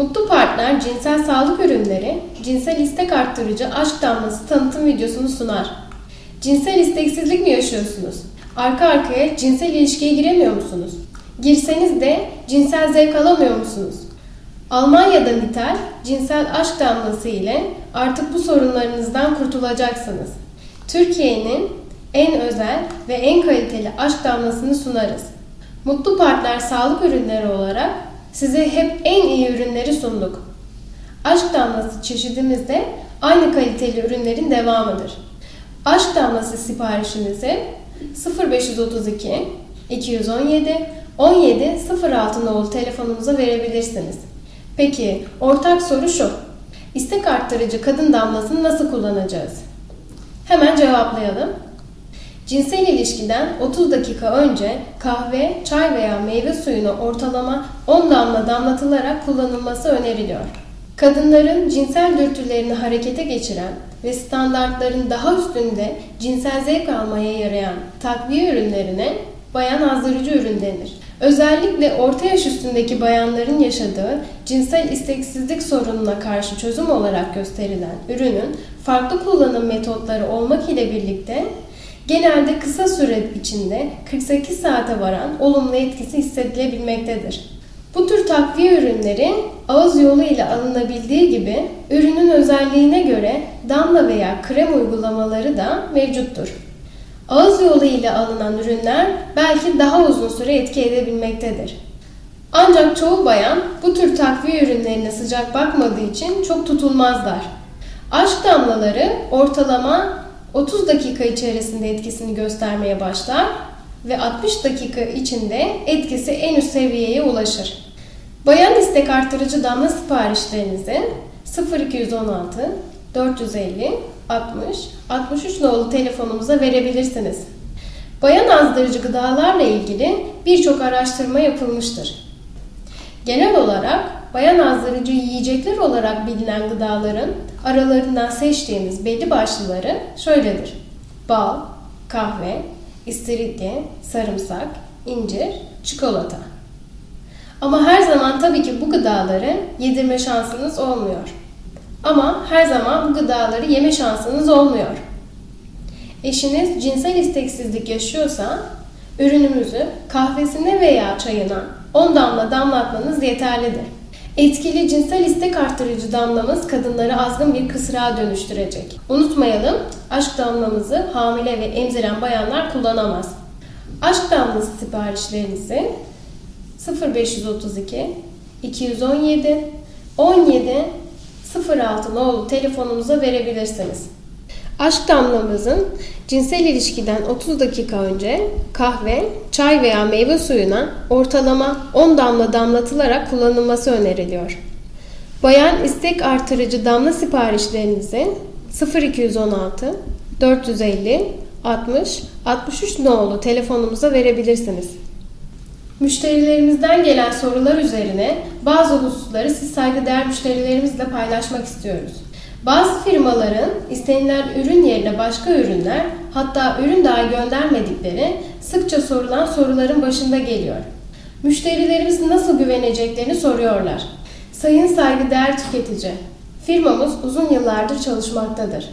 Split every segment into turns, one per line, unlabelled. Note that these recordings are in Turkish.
Mutlu Partner Cinsel Sağlık Ürünleri, cinsel istek arttırıcı aşk damlası tanıtım videosunu sunar. Cinsel isteksizlik mi yaşıyorsunuz? Arka arkaya cinsel ilişkiye giremiyor musunuz? Girseniz de cinsel zevk alamıyor musunuz? Almanya'da Nitel, cinsel aşk damlası ile artık bu sorunlarınızdan kurtulacaksınız. Türkiye'nin en özel ve en kaliteli aşk damlasını sunarız. Mutlu Partner Sağlık Ürünleri olarak size hep en iyi ürünleri sunduk. Aşk damlası çeşidimiz de aynı kaliteli ürünlerin devamıdır. Aşk damlası siparişinizi 0532 217 17 06 nolu telefonumuza verebilirsiniz. Peki ortak soru şu. İstek arttırıcı kadın damlasını nasıl kullanacağız? Hemen cevaplayalım. Cinsel ilişkiden 30 dakika önce kahve, çay veya meyve suyunu ortalama 10 damla damlatılarak kullanılması öneriliyor. Kadınların cinsel dürtülerini harekete geçiren ve standartların daha üstünde cinsel zevk almaya yarayan takviye ürünlerine bayan azdırıcı ürün denir. Özellikle orta yaş üstündeki bayanların yaşadığı cinsel isteksizlik sorununa karşı çözüm olarak gösterilen ürünün farklı kullanım metotları olmak ile birlikte genelde kısa süre içinde 48 saate varan olumlu etkisi hissedilebilmektedir. Bu tür takviye ürünleri ağız yolu ile alınabildiği gibi ürünün özelliğine göre damla veya krem uygulamaları da mevcuttur. Ağız yolu ile alınan ürünler belki daha uzun süre etki edebilmektedir. Ancak çoğu bayan bu tür takviye ürünlerine sıcak bakmadığı için çok tutulmazlar. Aşk damlaları ortalama 30 dakika içerisinde etkisini göstermeye başlar ve 60 dakika içinde etkisi en üst seviyeye ulaşır. Bayan istek arttırıcı damla siparişlerinizi 0216 450 60 63 nolu telefonumuza verebilirsiniz. Bayan azdırıcı gıdalarla ilgili birçok araştırma yapılmıştır. Genel olarak bayan azdırıcı yiyecekler olarak bilinen gıdaların aralarından seçtiğimiz belli başlıları şöyledir. Bal, kahve, istiridye, sarımsak, incir, çikolata. Ama her zaman tabii ki bu gıdaları yedirme şansınız olmuyor. Ama her zaman bu gıdaları yeme şansınız olmuyor. Eşiniz cinsel isteksizlik yaşıyorsa ürünümüzü kahvesine veya çayına 10 damla damlatmanız yeterlidir. Etkili cinsel istek arttırıcı damlamız kadınları azgın bir kısrağa dönüştürecek. Unutmayalım, aşk damlamızı hamile ve emziren bayanlar kullanamaz. Aşk damlası siparişlerinizi 0532 217 17 06 nolu telefonumuza verebilirsiniz. Aşk damlamızın cinsel ilişkiden 30 dakika önce kahve, çay veya meyve suyuna ortalama 10 damla damlatılarak kullanılması öneriliyor. Bayan istek artırıcı damla siparişlerinizi 0216 450 60 63 nolu telefonumuza verebilirsiniz. Müşterilerimizden gelen sorular üzerine bazı hususları siz saygıdeğer müşterilerimizle paylaşmak istiyoruz. Bazı firmaların istenilen ürün yerine başka ürünler, hatta ürün dahi göndermedikleri sıkça sorulan soruların başında geliyor. Müşterilerimiz nasıl güveneceklerini soruyorlar. Sayın saygıdeğer tüketici, firmamız uzun yıllardır çalışmaktadır.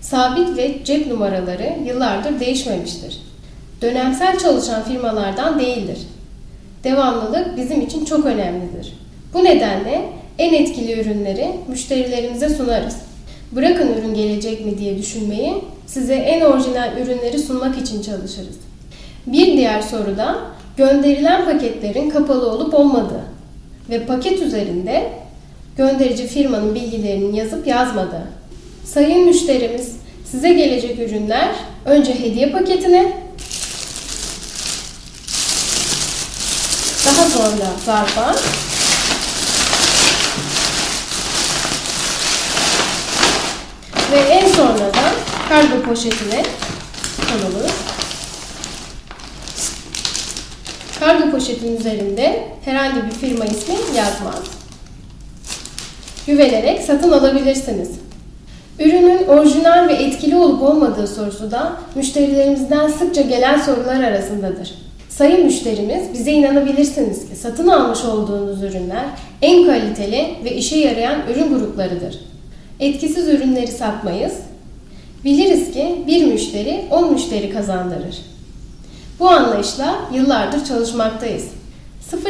Sabit ve cep numaraları yıllardır değişmemiştir. Dönemsel çalışan firmalardan değildir. Devamlılık bizim için çok önemlidir. Bu nedenle en etkili ürünleri müşterilerimize sunarız. Bırakın ürün gelecek mi diye düşünmeyi, size en orijinal ürünleri sunmak için çalışırız. Bir diğer soru da gönderilen paketlerin kapalı olup olmadığı ve paket üzerinde gönderici firmanın bilgilerinin yazıp yazmadığı. Sayın müşterimiz, size gelecek ürünler önce hediye paketine, daha sonra zarfa, ve en sonra da kargo poşetine konulur. Kargo poşetin üzerinde herhangi bir firma ismi yazmaz. Güvenerek satın alabilirsiniz. Ürünün orijinal ve etkili olup olmadığı sorusu da müşterilerimizden sıkça gelen sorular arasındadır. Sayın müşterimiz, bize inanabilirsiniz ki satın almış olduğunuz ürünler en kaliteli ve işe yarayan ürün gruplarıdır. Etkisiz ürünleri satmayız. Biliriz ki bir müşteri 10 müşteri kazandırır. Bu anlayışla yıllardır çalışmaktayız.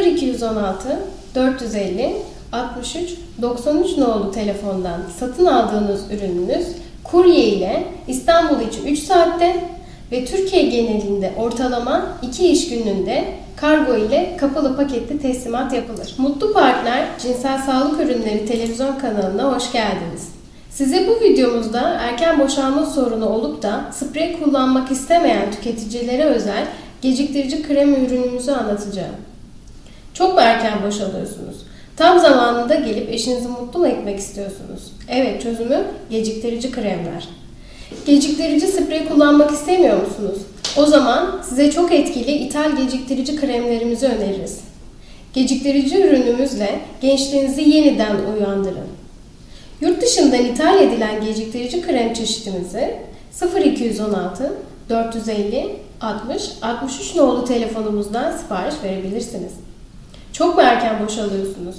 0216 450 63 93 nolu telefondan satın aldığınız ürününüz kurye ile İstanbul için 3 saatte ve Türkiye genelinde ortalama 2 iş gününde kargo ile kapalı paketli teslimat yapılır. Mutlu Partner Cinsel Sağlık Ürünleri televizyon kanalına hoş geldiniz. Size bu videomuzda erken boşalma sorunu olup da sprey kullanmak istemeyen tüketicilere özel geciktirici krem ürünümüzü anlatacağım. Çok mu erken boşalıyorsunuz? Tam zamanında gelip eşinizi mutlu mu etmek istiyorsunuz? Evet çözümü geciktirici kremler. Geciktirici sprey kullanmak istemiyor musunuz? O zaman size çok etkili ithal geciktirici kremlerimizi öneririz. Geciktirici ürünümüzle gençliğinizi yeniden uyandırın. Yurt dışından ithal edilen geciktirici krem çeşitimizi 0216 450 60 63 nolu telefonumuzdan sipariş verebilirsiniz. Çok mu erken boşalıyorsunuz?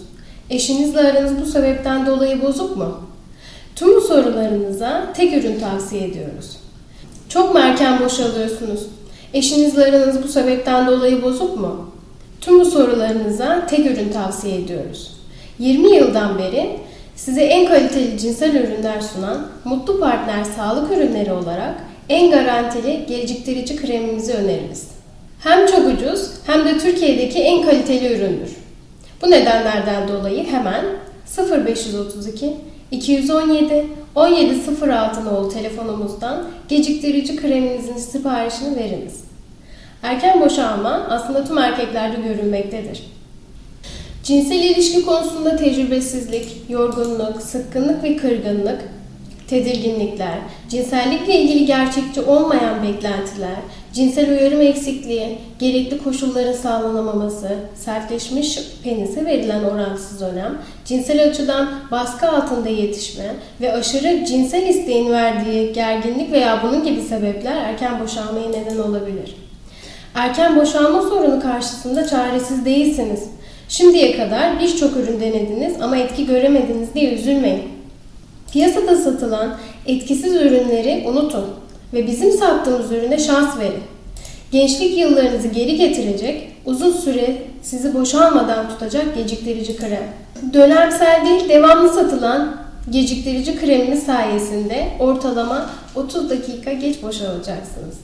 Eşinizle aranız bu sebepten dolayı bozuk mu? Tüm sorularınıza tek ürün tavsiye ediyoruz. Çok mu erken boşalıyorsunuz? Eşinizle aranız bu sebepten dolayı bozuk mu? Tüm bu sorularınıza tek ürün tavsiye ediyoruz. 20 yıldan beri size en kaliteli cinsel ürünler sunan Mutlu Partner Sağlık Ürünleri olarak en garantili geciktirici kremimizi öneririz. Hem çok ucuz hem de Türkiye'deki en kaliteli üründür. Bu nedenlerden dolayı hemen 0532 217 1706 nolu telefonumuzdan geciktirici kreminizin siparişini veriniz. Erken boşalma aslında tüm erkeklerde görülmektedir. Cinsel ilişki konusunda tecrübesizlik, yorgunluk, sıkkınlık ve kırgınlık, tedirginlikler, cinsellikle ilgili gerçekçi olmayan beklentiler, cinsel uyarım eksikliği, gerekli koşulların sağlanamaması, sertleşmiş penise verilen orantısız önem, cinsel açıdan baskı altında yetişme ve aşırı cinsel isteğin verdiği gerginlik veya bunun gibi sebepler erken boşalmaya neden olabilir. Erken boşalma sorunu karşısında çaresiz değilsiniz. Şimdiye kadar birçok ürün denediniz ama etki göremediniz diye üzülmeyin. Piyasada satılan etkisiz ürünleri unutun ve bizim sattığımız ürüne şans verin. Gençlik yıllarınızı geri getirecek, uzun süre sizi boşalmadan tutacak geciktirici krem. Dönemsel değil, devamlı satılan geciktirici kremimiz sayesinde ortalama 30 dakika geç boşalacaksınız.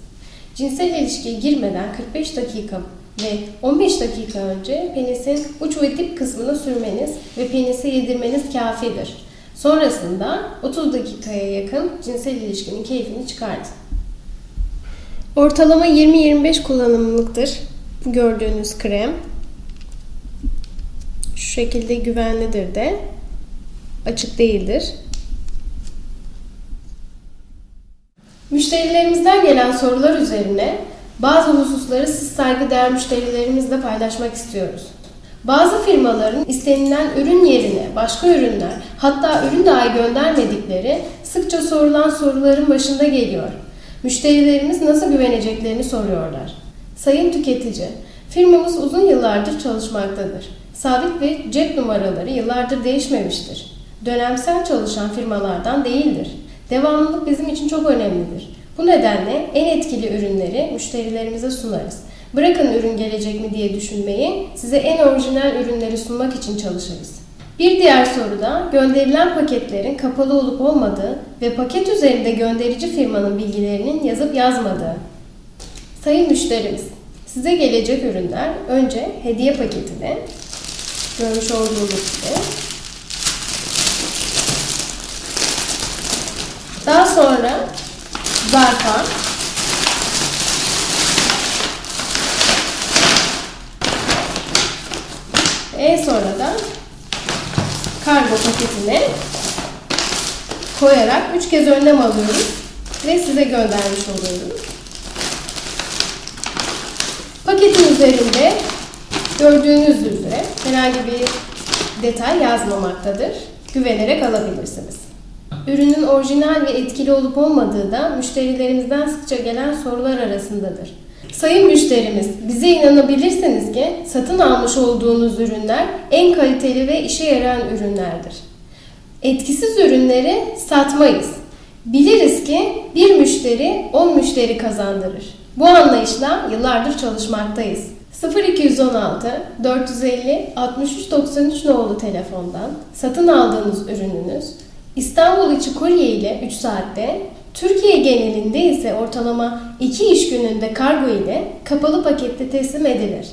Cinsel ilişkiye girmeden 45 dakika ve 15 dakika önce penisin uç ve dip kısmını sürmeniz ve penise yedirmeniz kafidir. Sonrasında 30 dakikaya yakın cinsel ilişkinin keyfini çıkartın. Ortalama 20-25 kullanımlıktır gördüğünüz krem. Şu şekilde güvenlidir de. Açık değildir. Müşterilerimizden gelen sorular üzerine bazı hususları siz saygıdeğer müşterilerimizle paylaşmak istiyoruz. Bazı firmaların istenilen ürün yerine başka ürünler, hatta ürün dahi göndermedikleri sıkça sorulan soruların başında geliyor. Müşterilerimiz nasıl güveneceklerini soruyorlar. Sayın tüketici, firmamız uzun yıllardır çalışmaktadır. Sabit ve cep numaraları yıllardır değişmemiştir. Dönemsel çalışan firmalardan değildir. Devamlılık bizim için çok önemlidir. Bu nedenle en etkili ürünleri müşterilerimize sunarız. Bırakın ürün gelecek mi diye düşünmeyi, size en orijinal ürünleri sunmak için çalışırız. Bir diğer soruda gönderilen paketlerin kapalı olup olmadığı ve paket üzerinde gönderici firmanın bilgilerinin yazıp yazmadığı. Sayın müşterimiz, size gelecek ürünler önce hediye paketine, görmüş olduğunuz gibi, daha sonra zarfa, En sonra da kargo paketine koyarak 3 kez önlem alıyoruz ve size göndermiş oluyoruz. Paketin üzerinde gördüğünüz üzere herhangi bir detay yazmamaktadır. Güvenerek alabilirsiniz. Ürünün orijinal ve etkili olup olmadığı da müşterilerimizden sıkça gelen sorular arasındadır. Sayın müşterimiz, bize inanabilirsiniz ki satın almış olduğunuz ürünler en kaliteli ve işe yarayan ürünlerdir. Etkisiz ürünleri satmayız. Biliriz ki bir müşteri 10 müşteri kazandırır. Bu anlayışla yıllardır çalışmaktayız. 0216 450 63 93 nolu telefondan satın aldığınız ürününüz İstanbul içi kurye ile 3 saatte, Türkiye genelinde ise ortalama 2 iş gününde kargo ile kapalı pakette teslim edilir.